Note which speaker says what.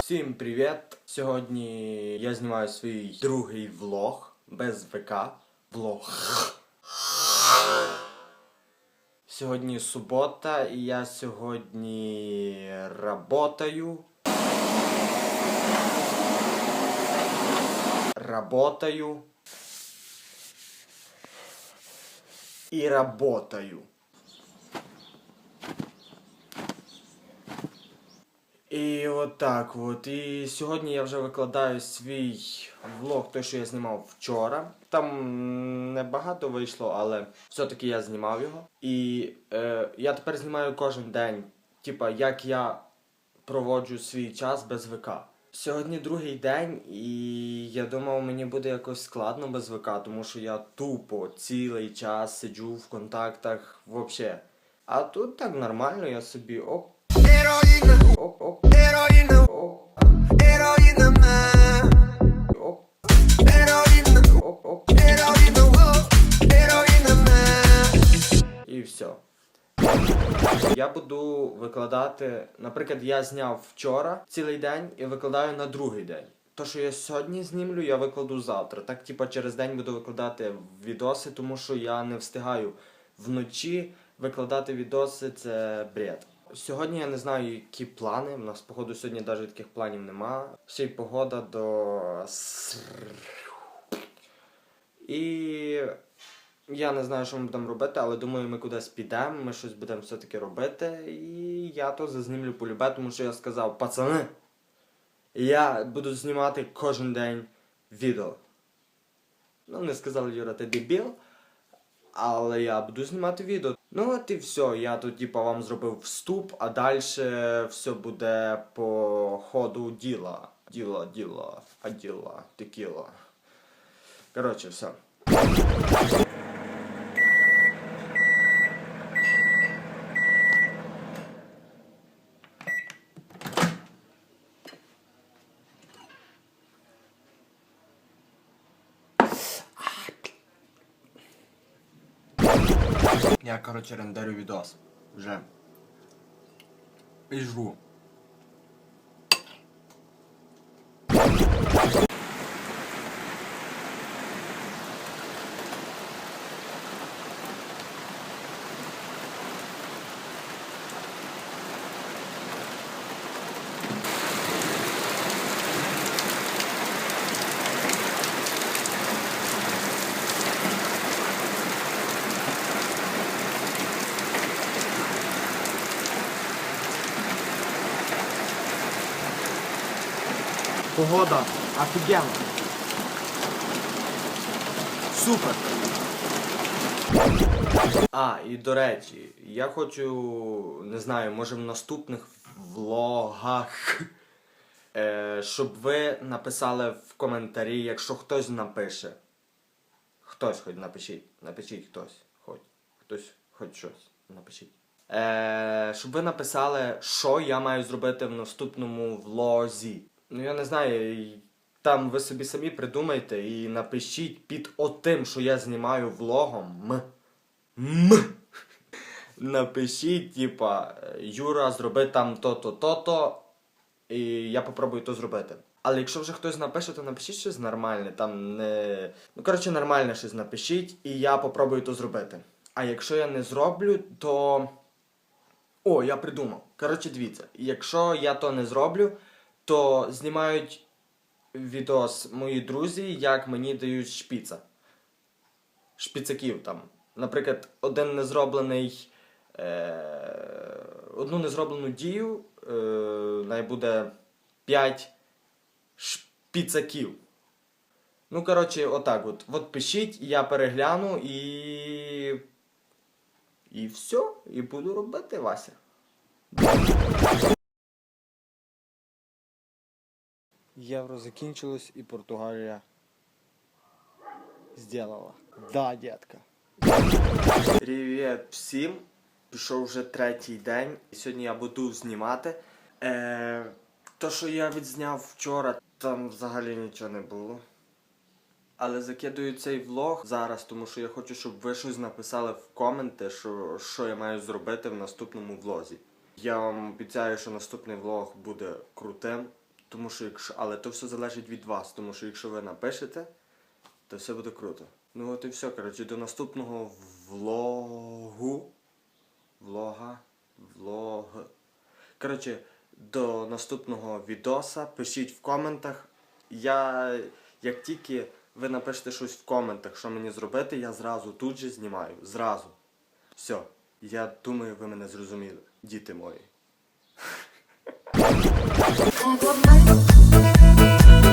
Speaker 1: Всім привіт! Сьогодні я знімаю свій другий влог без ВК. Влог. Сьогодні субота і я сьогодні работаю. Работаю. І работаю. І отак от. І сьогодні я вже викладаю свій влог, той, що я знімав вчора. Там небагато вийшло, але все-таки я знімав його. І е, я тепер знімаю кожен день, типа, як я проводжу свій час без ВК. Сьогодні другий день, і я думав, мені буде якось складно без ВК, тому що я тупо цілий час сиджу в контактах взагалі. А тут так нормально, я собі оп,
Speaker 2: Heroína,
Speaker 1: Оп, оп,
Speaker 2: heroína, whoa. Heroína, man.
Speaker 1: і все. Я буду викладати, наприклад, я зняв вчора цілий день і викладаю на другий день. То, що я сьогодні знімлю, я викладу завтра. Так, типа, через день буду викладати відоси, тому що я не встигаю вночі викладати відоси, це бред. Сьогодні я не знаю, які плани. У нас, походу, сьогодні навіть таких планів нема. Ще й погода до. І я не знаю, що ми будемо робити, але думаю, ми кудись підемо, ми щось будемо все-таки робити. І я то зазнімлю полюбе, тому що я сказав, пацани, я буду знімати кожен день відео. Ну, не сказали, Юра, ти дебіл, але я буду знімати відео. Ну от і все, я тут типа вам зробив вступ, а далі все буде по ходу діла. Діла, діла, а діла, текіла. Коротше, все. Я, короче, рендерю відос. Вже. І жру. Погода офігенна. Супер. А, і до речі, я хочу, не знаю, може в наступних влогах, е, щоб ви написали в коментарі, якщо хтось напише. Хтось хоч напишіть. Напишіть хтось. Хоч. Хтось хоч щось. Напишіть. Е, щоб ви написали, що я маю зробити в наступному влозі. Ну я не знаю, там ви собі самі придумайте і напишіть під отим, що я знімаю влогом. М. М. Напишіть, типа, Юра, зроби там то-то, то-то, і я попробую то зробити. Але якщо вже хтось напише, то напишіть щось нормальне, там не. Ну, коротше, нормальне щось напишіть, і я попробую то зробити. А якщо я не зроблю, то. О, я придумав. Коротше, дивіться, якщо я то не зроблю, то знімають відос мої друзі, як мені дають шпіца. Шпіцаків там. Наприклад, один незроблений. Е, одну незроблену дію е, най буде 5 шпіцаків. Ну, коротше, отак от. От пишіть, я перегляну і. І все. І буду робити Вася. Євро закінчилось і Португалія зробила. Да, дітка. Привіт всім. Пішов вже третій день. Сьогодні я буду знімати. Е, то, що я відзняв вчора, там взагалі нічого не було. Але закидую цей влог зараз, тому що я хочу, щоб ви щось написали в коменти, що, що я маю зробити в наступному влозі. Я вам обіцяю, що наступний влог буде крутим, Тому що якщо. Але то все залежить від вас, тому що якщо ви напишете, то все буде круто. Ну от і все, коротше, до наступного влогу. Влога. Влог. Коротше, до наступного відоса. Пишіть в коментах. Я, як тільки ви напишете щось в коментах, що мені зробити, я зразу тут же знімаю. Зразу. Все. Я думаю, ви мене зрозуміли, діти мої.
Speaker 3: I won't Oh, my God.